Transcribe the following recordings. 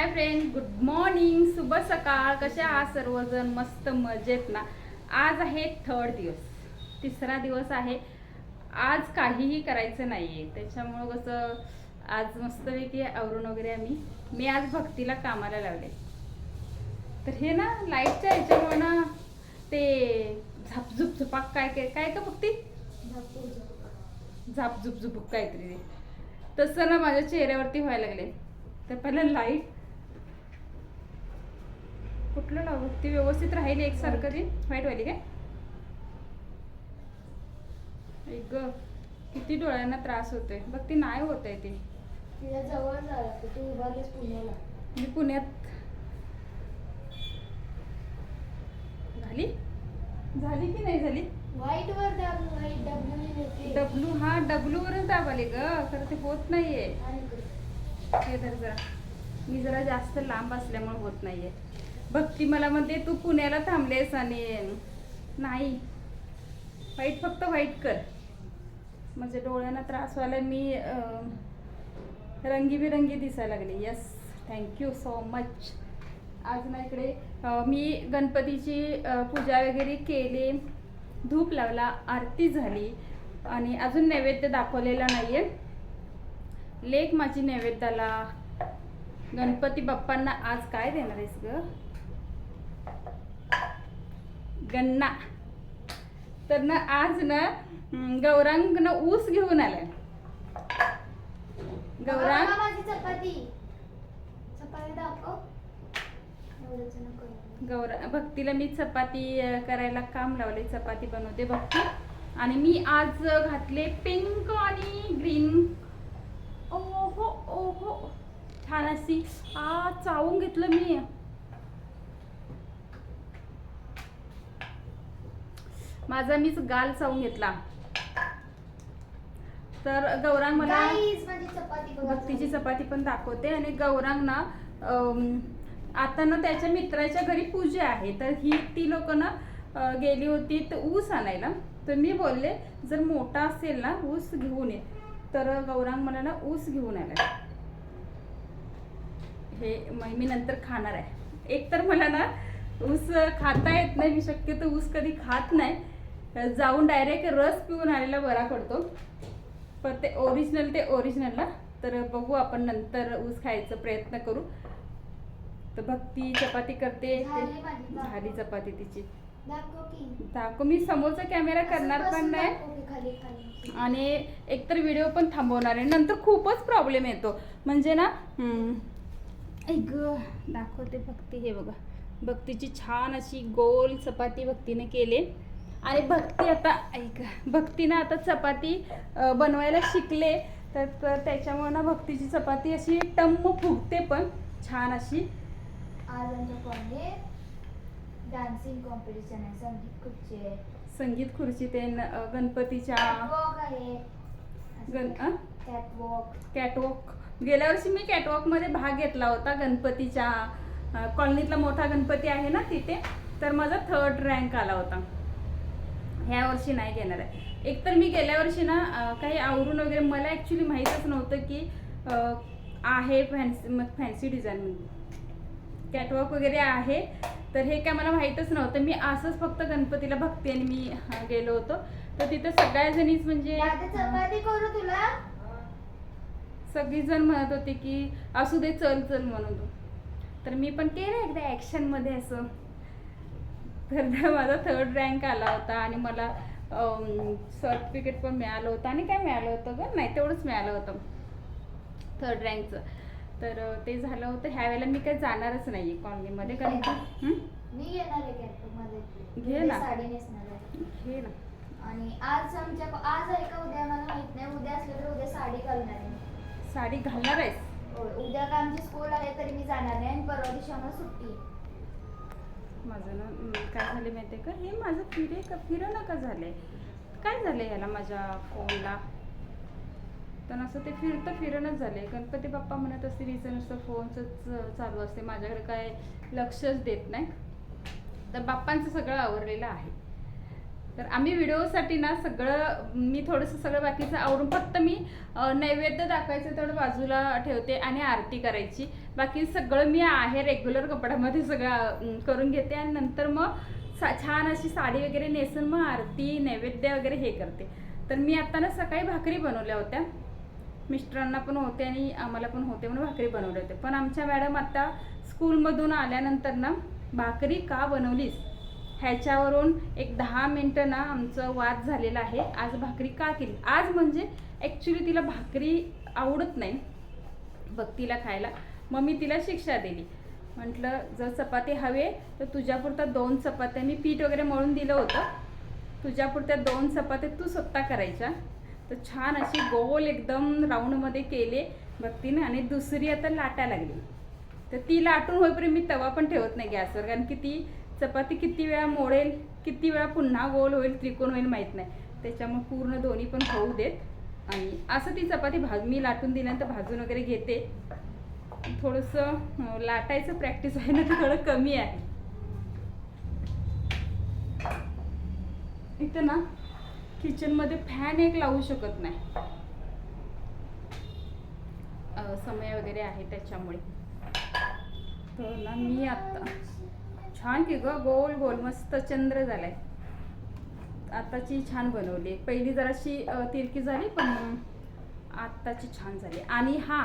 Hi friend good morning शुभ सकाळ. कसे आहात सर्वजण? मस्त मजेत ना? आज आहे थर्ड दिवस. तिसरा दिवस आहे. आज काहीही करायचं नाही आहे त्याच्यामुळं कसं आज मस्तपैकी आवरून वगैरे आम्ही मी आज भक्तीला कामाला लावले तर हे ना लाईटच्या ह्याच्यामुळे ना ते झापझुप झुपाक काय काय काय का भक्ती? झाप झुप झुपूक काहीतरी. तसं ना माझ्या चेहऱ्यावरती व्हायला लागले. तर पहिलं लाइट कुठलं लावू ती व्यवस्थित राहिली एकसारखं ती? व्हाईट वाली काय? ऐक ग किती डोळ्यांना त्रास होतोय. बघ ती नाही होत आहे ती. तिला जवळ जावं लागतं. तू उभारलीस पुण्याला. मी पुण्यात. झाली? झाली की नाही झाली? व्हाईट वर दाब व्हाईट डब्ल्यू हा डब्लू वरच दाबाले ग. खरं ते होत नाहीये. हे धर जरा. मी जरा जास्त लांब असल्यामुळे होत नाहीये. भक्ती मला म्हणते तू पुण्याला थांबलेस आणि नाही. वाईट फक्त वाईट कर. म्हणजे डोळ्यांना त्रास व्हायला मी रंगीबिरंगी दिसायला लागले. यस थँक्यू सो मच आज ना इकडे मी गणपतीची पूजा वगैरे केली. धूप लावला आरती झाली. आणि अजून नैवेद्य दाखवलेला नाही आहे लेख माझी नैवेद्याला. गणपती बाप्पांना आज काय देणार आहेस गं? गन्ना. तर ना आज ना गौरांग ना ऊस घेऊन आलाय. गौरांग? चपाती. गौरा भक्तीला मी चपाती करायला काम लावले चपाती बनवते भक्ती. आणि मी आज घातले पिंक आणि ग्रीन ओहो ओहो. छान अशी आ चावून घेतलं मी. माझा मीच गाल चावून घेतला. तर गौरांग मला भक्तीची चपाती पण दाखवते आणि गौरांग ना आता ना त्याच्या मित्राच्या घरी पूजा आहे. तर ही ती लोक ना गेली होती तर ऊस आणायला. तर मी बोलले जर मोठा असेल ना ऊस घेऊन ये. तर गौरांग मला ना ऊस घेऊन आला. हे म- मी नंतर खाणार आहे. एक तर मला ना ऊस खाता येत नाही मी शक्यतो ऊस कधी खात नाही. जाऊन डायरेक्ट रस पिऊन आलेला बरा पडतो पण ते ओरिजिनल ते ओरिजिनल ना तर बघू आपण नंतर ऊस खायचा प्रयत्न करू. तर भक्ती चपाती करते. झाली चपाती. तिची. दाखव मी समोरचा कॅमेरा करणार पण नाही. आणि एकतर व्हिडिओ पण थांबवणार आहे. नंतर खूपच प्रॉब्लेम येतो. म्हणजे ना ऐक दाखवते भक्ती. हे बघा. भक्तीची छान अशी गोल चपाती भक्तीने केले. आणि भक्ती आता ऐक भक्तीनं आता चपाती बनवायला शिकले. तर त्याच्यामुळे ना भक्तीची चपाती अशी टम्म फुगते पण छान अशी. आज आमच्या कॉलेज डान्सिंग कॉम्पिटिशन आहे संगीत खुर्ची आहे. संगीत खुर्ची ते गणपतीच्या. गण? कॅटवॉक कॅटवॉक गेल्या वर्षी मी कॅटवॉकमध्ये भाग घेतला होता गणपतीच्या. कॉलनीतला मोठा गणपती आहे ना तिथे. तर माझा थर्ड रँक आला होता. ह्या वर्षी नाही घेणार आहे. एकतर मी गेल्या वर्षी ना काही आवरून वगैरे मला ॲक्च्युली माहीतच नव्हतं की आहे फॅन्सी फॅन्सी डिझाईन कॅटवॉक वगैरे आहे तर हे काय मला माहीतच नव्हतं. मी असंच फक्त गणपतीला भक्ती आणि मी गेलो होतो. तर तिथं सगळ्या जणीच म्हणजे सगळीजण म्हणत होते की असू दे चल चल म्हणून. तू तर मी पण केलं एकदा ॲक्शनमध्ये असं. तर ना माझा थर्ड रँक आला होता आणि मला सर्टिफिकेट पण मिळालं होतं. आणि काय मिळालं होतं ग? नाही तेवढंच मिळालं होतं. थर्ड रँकचं तर ते झालं होतं. ह्या वेळेला मी काही जाणारच नाही कॉलनीमध्ये कारण? मी येणार आहे घे ना. आहे. घे ना. आणि आज आमच्या आज आहे का उद्या? मला माहीत नाही. उद्या असलं तर उद्या साडी घालणार आहे. साडी घालणार आहेस? उद्या का आमची स्कूल आहे तरी मी जाणार नाही. आणि परवा दिवशी आम्हाला सुट्टी आहे. माझं ना काय झाले माहिती आहे का? हे माझं फिरे का फिरं नका आहे काय झालं याला माझ्या फोनला तर असं ते फिरतं फिरणंच झालंय. गणपती बाप्पा म्हणत असते रिझन असतं फोनचंच चालू असते माझ्याकडे काय लक्षच देत नाही. तर बाप्पांचं सगळं आवरलेलं आहे. तर आम्ही व्हिडिओसाठी ना सगळं मी थोडंसं सगळं बाकीचं आवरून फक्त मी नैवेद्य दाखवायचं थोडं बाजूला ठेवते आणि आरती करायची. बाकी सगळं मी आहे रेग्युलर कपड्यामध्ये सगळं करून घेते आणि नंतर मग सा छान अशी साडी वगैरे नेसून मग आरती नैवेद्य वगैरे हे करते. तर मी आता ना सकाळी भाकरी बनवल्या होत्या. मिस्टरांना पण होते आणि आम्हाला पण होते म्हणून भाकरी बनवले होते पण आमच्या मॅडम आता स्कूलमधून आल्यानंतर ना भाकरी का बनवलीस? ह्याच्यावरून एक दहा मिनटं ना आमचं वाद झालेला आहे. आज भाकरी का केली? आज म्हणजे ॲक्च्युली तिला भाकरी आवडत नाही. भक्तीला खायला. मग मी तिला शिक्षा दिली. म्हटलं जर चपाती हवे तर तुझ्यापुरता दोन चपात्या मी पीठ वगैरे मळून दिलं होतं. तुझ्यापुरत्या दोन चपात्या तू स्वतः करायच्या. तर छान अशी गोल एकदम राऊंडमध्ये केले भक्तीने आणि दुसरी आता लाटा लागली. तर ती लाटून होईपर्यंत मी तवा पण ठेवत नाही गॅसवर कारण की ती चपाती किती वेळा मोडेल किती वेळा पुन्हा गोल होईल त्रिकोण होईल माहीत नाही. त्याच्यामुळे पूर्ण दोन्ही पण होऊ देत. आणि असं ती चपाती भाज मी लाटून दिल्यानंतर भाजून वगैरे घेते. थोडंसं लाटायचं प्रॅक्टिस आहे ना ते थोडं कमी आहे. इथं ना किचनमध्ये फॅन एक लावू शकत नाही. समय वगैरे आहे त्याच्यामुळे. तर ना मी आत्ता छान की ग गोल गोल मस्त चंद्र झालाय. आताची छान बनवली. पहिली जराशी तिरकी झाली पण आत्ताची छान झाली. आणि हा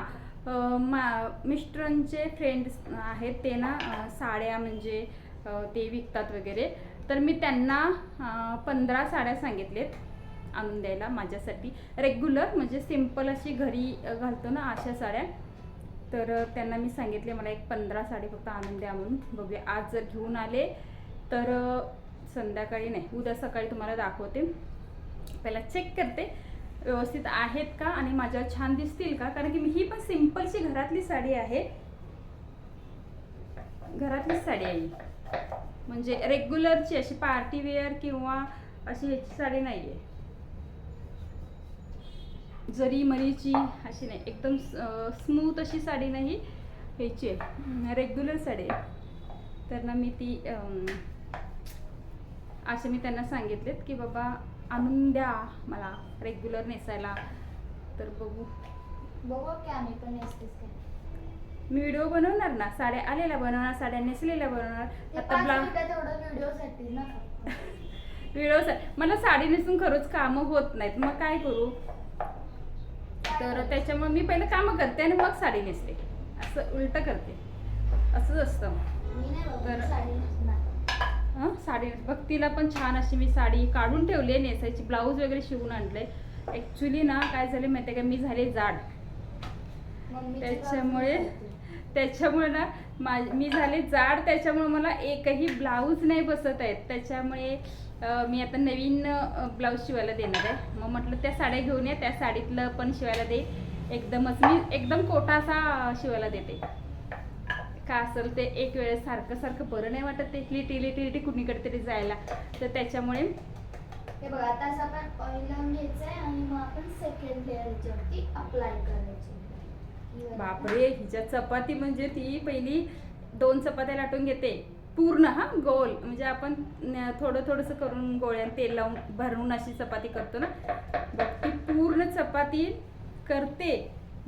मा मिस्टरांचे फ्रेंड्स आहेत ते ना साड्या म्हणजे ते विकतात वगैरे. तर मी त्यांना पंधरा साड्या सांगितलेत आणून द्यायला माझ्यासाठी. रेग्युलर म्हणजे सिंपल अशी घरी घालतो ना अशा साड्या. तर त्यांना मी सांगितले मला एक पंधरा साडी फक्त आणून द्या म्हणून. बघूया आज जर घेऊन आले तर संध्याकाळी नाही उद्या सकाळी तुम्हाला दाखवते. पहिला चेक करते व्यवस्थित आहेत का आणि माझ्या छान दिसतील का? कारण की मी ही पण सिम्पलची घरातली साडी आहे. घरातलीच साडी आहे म्हणजे रेग्युलरची अशी पार्टी वेअर किंवा अशी ह्याची साडी नाही आहे जरी मरीची अशी नाही एकदम स्मूथ अशी साडी नाही ह्याची आहे. रेग्युलर साडी आहे. तर ना मी ती असे मी त्यांना सांगितलेत की बाबा आणून द्या मला रेग्युलर नेसायला. तर बघू. बघू की आम्ही पण नेसतेस काय. मी व्हिडिओ बनवणार ना? साड्या आलेल्या बनवणार साड्या नेसलेल्या बनवणार. आता व्हिडिओसाठी व्हिडिओ मला साडी नेसून खरंच कामं होत नाहीत. मग काय करू? तर त्याच्यामुळे मी पहिलं कामं करते आणि मग साडी नेसते. असं उलट करते. असंच असतं मी नाही बाबा तर- हं? साडी भक्तीला पण छान अशी मी साडी काढून ठेवली आहे नेसायची. ब्लाऊज वगैरे शिवून आणलंय. ॲक्च्युली ना काय झाले माहिती आहे का? मी झाले जाड. त्याच्यामुळे. त्याच्यामुळे ना मा मी झाले जाड. त्याच्यामुळे मला एकही ब्लाऊज नाही बसत आहेत. त्याच्यामुळे मी आता नवीन ब्लाऊज शिवायला देणार आहे. मग म्हटलं त्या साड्या घेऊन या त्या साडीतलं पण शिवायला दे. एकदमच मी एकदम कोटासा शिवायला देते. का असेल ते एक वेळेस सारखं सारखं बरं नाही वाटत ते. लिटी लिटी लिटी कुणीकडे तरी जायला. तर त्याच्यामुळे हे बघा आता असं आपण ऑइल लावून घ्यायचंय आणि मग आपण सेकंड लेअर याच्यावरती अप्लाय करायची. बापरे हिच्या चपाती म्हणजे ती पहिली दोन चपात्या लाटून घेते. पूर्ण हा गोल. म्हणजे आपण थोडं थोडंसं करून गोळ्यान तेल लावून भरून अशी चपाती करतो ना. बघ ती पूर्ण चपाती करते.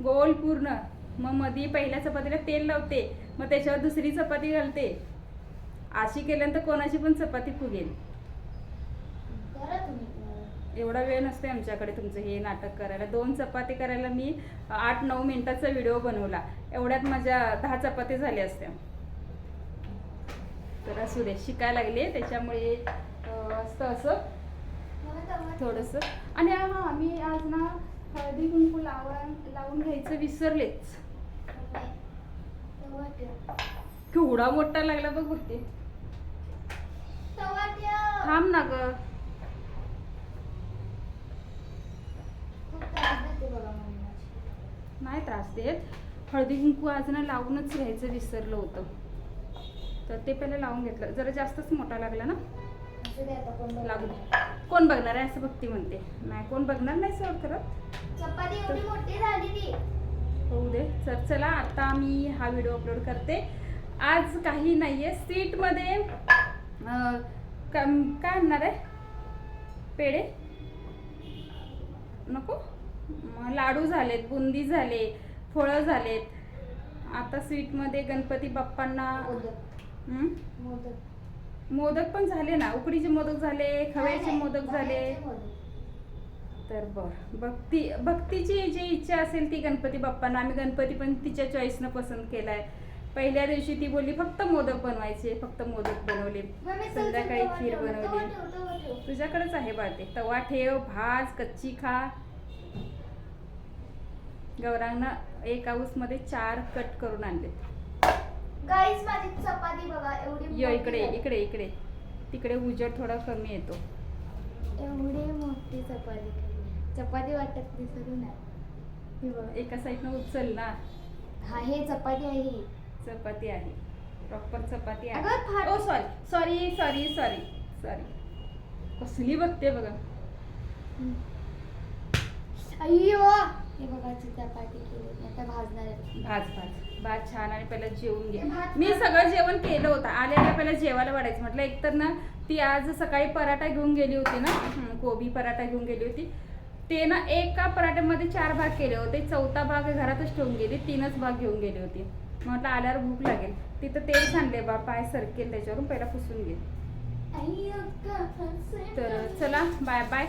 गोल पूर्ण. मग मधी पहिल्या चपातीला तेल लावते. मग त्याच्यावर दुसरी चपाती घालते. अशी केल्यानंतर कोणाची पण चपाती फुगेल. एवढा वेळ नसते आमच्याकडे तुमचं हे नाटक करायला. दोन चपाती करायला मी आठ नऊ मिनिटाचा व्हिडिओ बनवला. एवढ्यात माझ्या दहा चपाती झाल्या असत्या. तर असू दे शिकायला लागले त्याच्यामुळे असतं असं थोडस थोडंसं. आणि हा मी आज ना हळदी कुंकू लावून लावून घ्यायचं विसरलेच. केवढा मोठा लागला बघ बघते थांब ना ग. नाही त्रास देत. हळदी कुंकू आज ना लावूनच घ्यायचं विसरलं होतं. तर ते पहिलं लावून घेतलं. जरा जास्तच मोठा लागला ना? लागू बघणार. दे. कोण बघणार आहे असं भक्ती म्हणते. नाही कोण बघणार नाही सोड करत होऊ दे. तर चला आता मी हा व्हिडिओ अपलोड करते. आज काही नाही आहे स्वीटमध्ये काय आणणार आहे? पेढे? नको? लाडू झालेत बुंदी झाले फळं झालेत. आता स्वीटमध्ये गणपती बाप्पांना मोदक? मोदक मोदक पण झाले ना. उकडीचे मोदक झाले खव्याचे मोदक झाले. तर बर. भक्ती भक्तीची जी इच्छा असेल ती गणपती बाप्पांना आम्ही गणपती पण तिच्या चॉईसनं पसंत केलाय. पहिल्या दिवशी ती बोलली फक्त मोदक बनवायचे फक्त मोदक बनवले. संध्याकाळी खीर बनवली. तुझ्याकडेच आहे बाळते. तवा ठेव भाज कच्ची खा. गौरांना एक मध्ये चार कट करून आणले गाईज माझी चपाती बघा एवढी यो इकडे. इकडे इकडे. तिकडे उजेड थोडा कमी येतो. एवढी मोठी चपाती. चपाती वाटत नाही. हे बघा. एका साईडनं उचल ना. हा हे चपाती आहे. चपाती आहे. प्रॉपर चपाती आहे. ओ sorry sorry sorry sorry sorry कसली बघते बघा. अय्यो! हे बघा चपाती केली. आता भाजणार आहे. भात भात भात छान आणि पहिला जेवून घे. भात- मी सगळं जेवण केलं होतं. आल्या आल्या पहिला जेवायला वाढायचं म्हटलं. एकतर ना ती आज सकाळी पराठा घेऊन गेली होती ना. कोबी पराठा घेऊन गेली होती. ते ना एका पराठ्यामध्ये चार भाग केले होते. चौथा भाग घरातच ठेवून गेली. तीनच भाग घेऊन गेली होती. म्हटलं आल्यावर भूक लागेल. तिथं तेल सांडले बा पाय सरकेल त्याच्यावरून. पहिला पुसून घे. तर चला bye bye.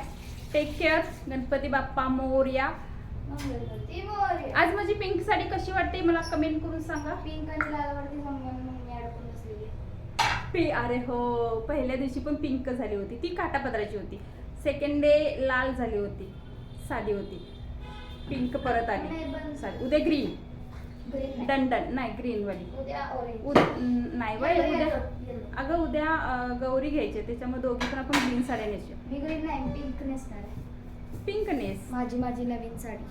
Take care Ganpati Bappa Morya. आज माझी पिंक साडी कशी वाटते मला कमेंट करून सांगा. पिंक आणि अडकून बसलेली पी अरे हो पहिल्या दिवशी पण पिंक झाली होती. ती काटापदराची होती. सेकंड डे लाल झाली होती. साधी होती. पिंक परत आली. साधी. उद्या ग्रीन. डन डन नाही ग्रीन वाली. उद्या नाही बाय Yellow, उद्या. अगं उद्या गौरी घ्यायचे त्याच्यामुळे दोघी पण आपण ग्रीन साड्या मी ग्रीन नाही पिंक नेसणार आहे. पिंक नेस माझी माझी नवीन साडी.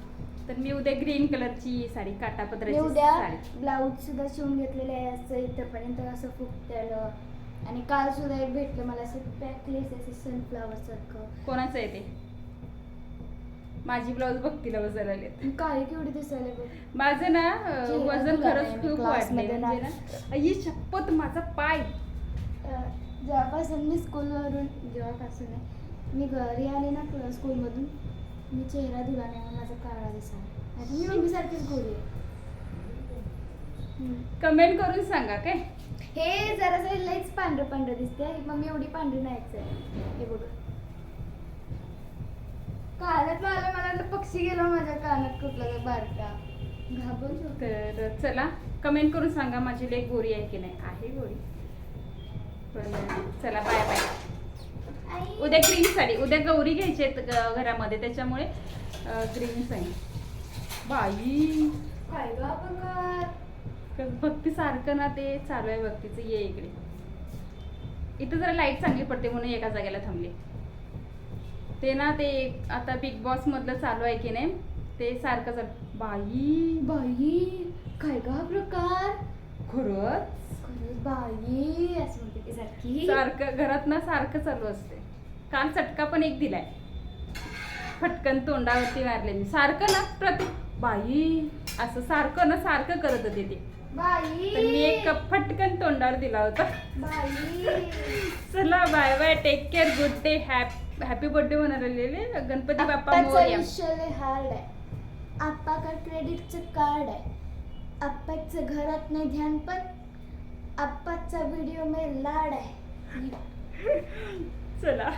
तर मी उद्या ग्रीन कलरची साडी मी काटापदराची उद्या साडी. ब्लाऊज सुद्धा शिवून घेतलेले आहे असं इथपर्यंत असं फुगतेलं. आणि काल सुद्धा एक भेटलं मला असं पॅकलेस असं सनफ्लावर सारखं. कोणाचं आहे ते? माझी ब्लाऊज बघतीला बसायला लागले काळी केवढी दिसायला बघ. माझं ना अं, वजन तुला खरंच नाही, खूप वाढले म्हणजे ना ही शपथ माझा पाय. अं, जेव्हापासून मी स्कूलवरून जेव्हापासून आहे, मी घरी आले ना क्ल- स्कूलमधून मी चेहरा धुला नाही माझा काळा आता मी मम्मीसारखीच गोरी आहे. कमेंट करून सांगा काय? हे जरा लईच पांढरं पांढरं दिसते मम्मी एवढी पांढरी नाहीच आहे हे बघ. कानात मला मला पक्षी गेला माझ्या कानात कुठला तर बारका. घाबरलो तर चला कमेंट करून सांगा माझी लेक गोरी आहे की नाही. आहे गोरी. पण चला बाय बाय. उद्या ग्रीन साडी उद्या गौरी घ्यायची आहेत घरामध्ये त्याच्यामुळे ग्रीन साडी बाई? भक्ती सारखं ना ते चालू आहे भक्तीचं. ये इकडे. इथं जरा लाइट चांगली पडते म्हणून एका जागेला थांबले. ते ना ते आता बिग बॉस मधलं चालू आहे की नाही ते सारखं चालू. बाई बाई. काय ग हा प्रकार? खरंच? बाई असं म्हणते सारखं. घरात ना सारखं चालू असते काल चटका पण एक दिलाय. फटकन तोंडावरती मारले मी सारखं ना प्रति बाई असं सारखं ना सारखं करत होते ते. बाई. तर मी एक कप फटकन तोंडावर दिला होता. बाई. चला bye bye take care good day hap happy birthday म्हणालेले. Ganpati Bappa Morya. आप्पाकडे क्रेडिटचं कार्ड आहे. आप्पाचं घरात नाही ध्यान पण आप्पाचा व्हिडिओ में लाड आहे. चला.